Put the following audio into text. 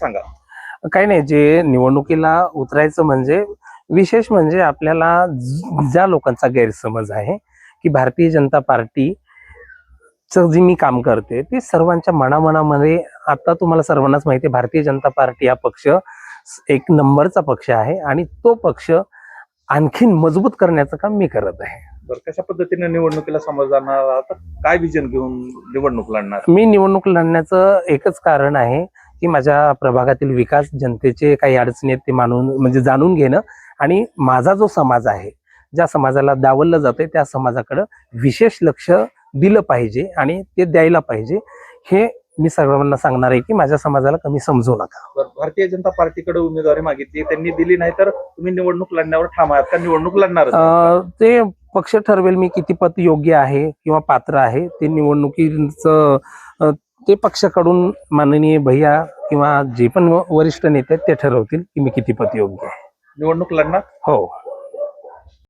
सांगा. काही नाही जे निवडणुकीला उतरायचं म्हणजे विशेष म्हणजे आपल्याला ज्या लोकांचा गैरसमज आहे की भारतीय जनता पार्टी जी मी काम करते ते सर्वांच्या मनामनामध्ये आता तुम्हाला सर्वांनाच माहिती आहे भारतीय जनता पार्टी हा पक्ष एक नंबरचा पक्ष आहे आणि तो पक्ष आणखीन मजबूत करण्याचं काम मी करत आहे. बरं कशा पद्धतीने निवडणुकीला समोर जाणार आहात? काय विजन घेऊन निवडणूक लढणार? मी निवडणूक लढण्याचं एकच कारण आहे की माझ्या प्रभागातील विकास जनतेचे काही अडचणी आहेत ते मानून म्हणजे जाणून घेणं. आणि माझा जो समाज आहे ज्या समाजाला डावललं जातंय त्या समाजाकडं विशेष लक्ष दिलं पाहिजे आणि ते द्यायला पाहिजे. हे मी सर्वांना सांगणार आहे की माझ्या समाजाला कमी समजू नका. भारतीय जनता पार्टीकडे उमेदवारी मागितली त्यांनी दिली नाही तर तुम्ही निवडणूक लढण्यावर ठाम आहात का? निवडणूक लढणार ते पक्ष ठरवेल मी किती पत योग्य आहे किंवा पात्र आहे ते निवडणुकीचं ते पक्षाकडून माननीय भैया किंवा जे पण वरिष्ठ नेते आहेत ते ठरवतील की मी किती पत योग्य आहे. निवडणूक लढणार? हो.